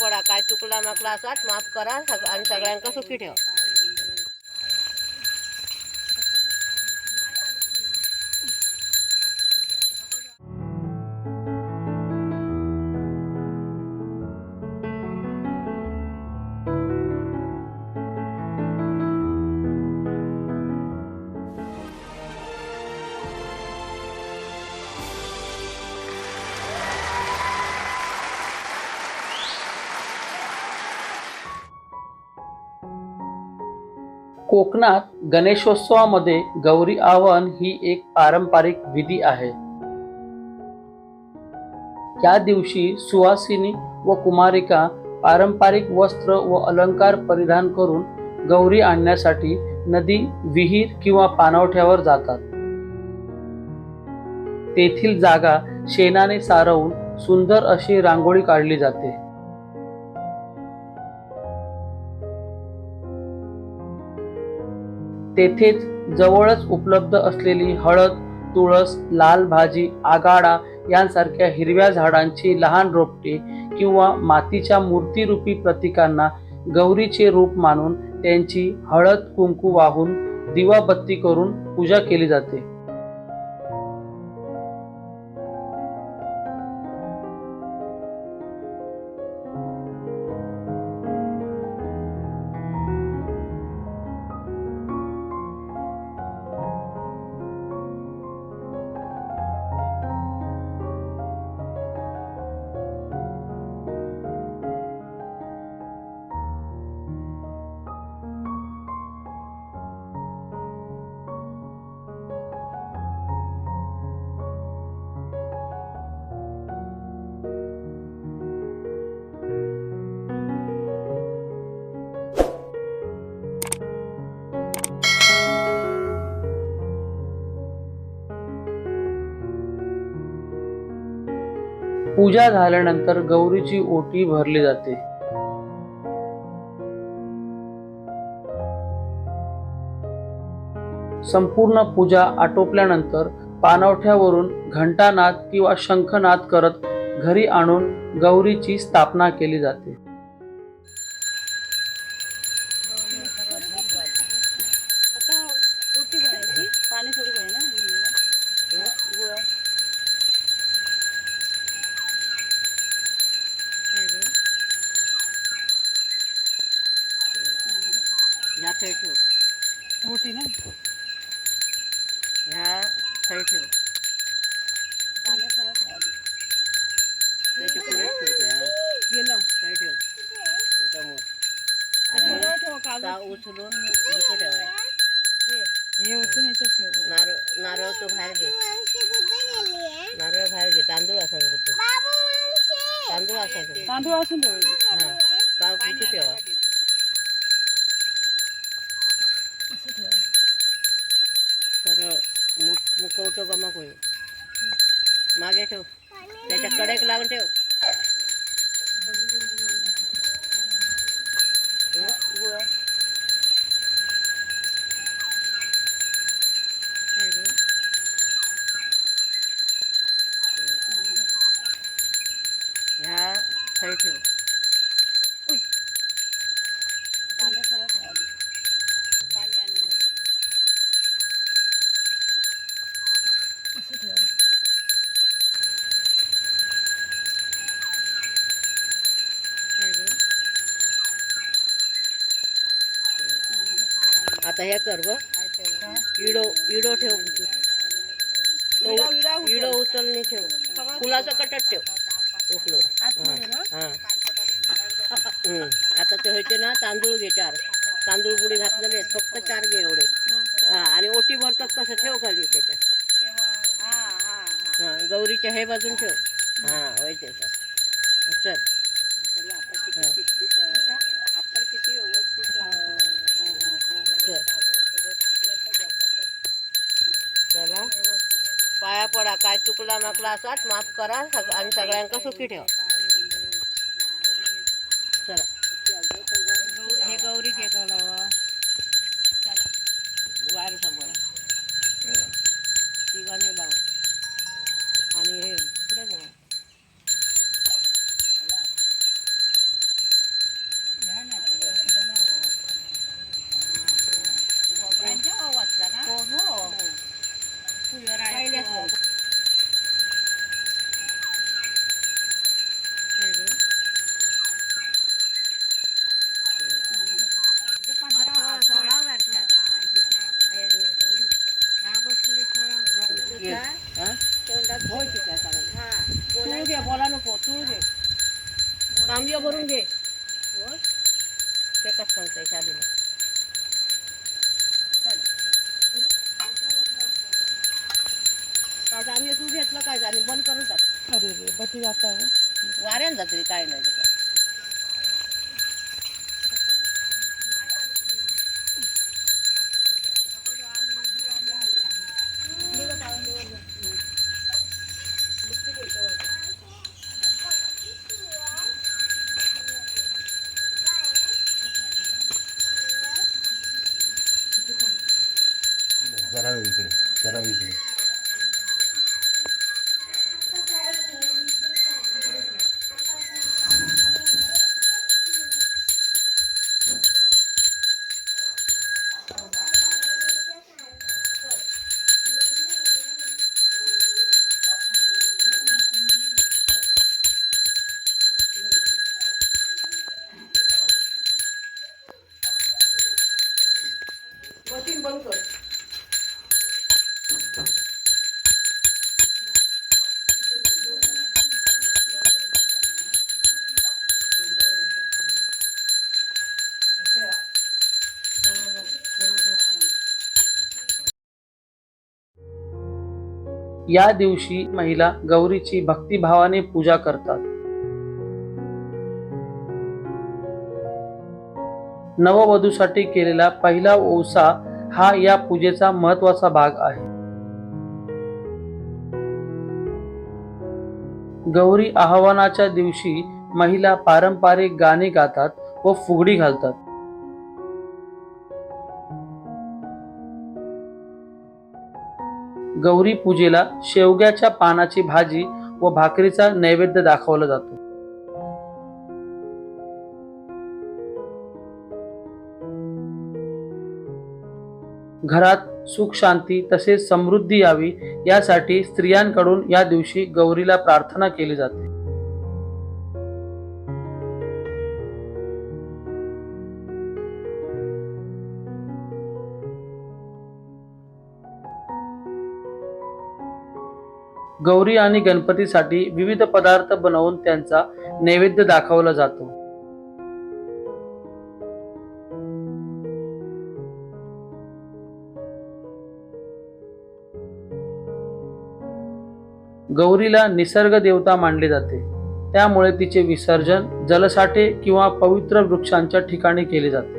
पडा काय चुकला माकला असाच माफ करा सग- आणि सगळ्यांका सुखी ठेवा. कोकणात गणेशोत्सवामध्ये गौरी आवाहन ही एक पारंपरिक विधी आहे. या दिवशी सुवासिनी व कुमारिका पारंपरिक वस्त्र व अलंकार परिधान करून गौरी आणण्यासाठी नदी विहीर किंवा पाणवठ्यावर जातात. तेथील जागा शेणाने सारवून सुंदर अशी रांगोळी काढली जाते. तेथेच जवळच उपलब्ध असलेली हळद तुळस लाल भाजी आगाडा यांसारख्या हिरव्या झाडांची लहान रोपटे किंवा मातीच्या मूर्तीरूपी प्रतीकांना गौरीचे रूप मानून त्यांची हळद कुंकू वाहून दिवाबत्ती करून पूजा केली जाते. पूजा झाल्यानंतर गौरीची ओटी भरली जाते. संपूर्ण पूजा आटोपल्यानंतर पानवठ्यावरून घंटानाद किंवा शंखनाद करत घरी आणून गौरीची स्थापना केली जाते. बुक ठेवाय हे ओतून याच्यात ठेव नारळ नारळ तो बाहेर घे नारळ बाहेर घे तांदूळ असायचं तो तांदूळ असायचं तांदूळ असून ठेवायची हा पाव किती ठेवा असं ठेवायचं. सरळ मुक मुकवतो होईल. मागे ठेव. त्याच्या कडेक लावून ठेव. ह्या थै ठेव. आता हे कर इडो इडो ठेव तो. इडो उचलणे ठेव. फुलाचं कटट ठेव. हां. हं. आता ते व्हायचे ना तांदूळ घे चार. तांदूळ पुडी घातलेले आहेत. फक्त चार घे एवढे. हा. आणि ओटी भरतात तसं ठेव खाली त्याच्यात. हा गौरीच्या हे. बाजून ठेव. हा होय त्याच्यात चल हा. चल. चला पाया पडा काय चुकला माकला असाच माफ करा सग- आणि सगळ्यांका सुखी ठेवा. चला. हे गौरी के लावा चला. वायर समोर करायच्या आधी काय आम्ही तू घेतलं काय आणि बंद करून टाक. अरे रे बटी जाता वाऱ्यान जात काय नाही Hasta ahora. या दिवशी महिला गौरीची भक्तिभावाने पूजा करतात. नववधूसाठी केलेला पहिला ओसा हा या पूजेचा महत्त्वाचा भाग आहे. गौरी आवाहनाच्या दिवशी महिला पारंपरिक गाणे गातात व फुगडी घालतात. गौरी पूजेला शेवग्याच्या पानाची भाजी व भाकरीचा नैवेद्य दाखवला जातो. घरात सुख शांती तसेच समृद्धी यावी यासाठी स्त्रियांकडून या दिवशी गौरीला प्रार्थना केली जाते. गौरी आणि गणपतीसाठी विविध पदार्थ बनवून त्यांचा नैवेद्य दाखवला जातो. गौरीला निसर्ग देवता मानले जाते. त्यामुळे तिचे विसर्जन जलसाठे किंवा पवित्र वृक्षांच्या ठिकाणी केले जाते.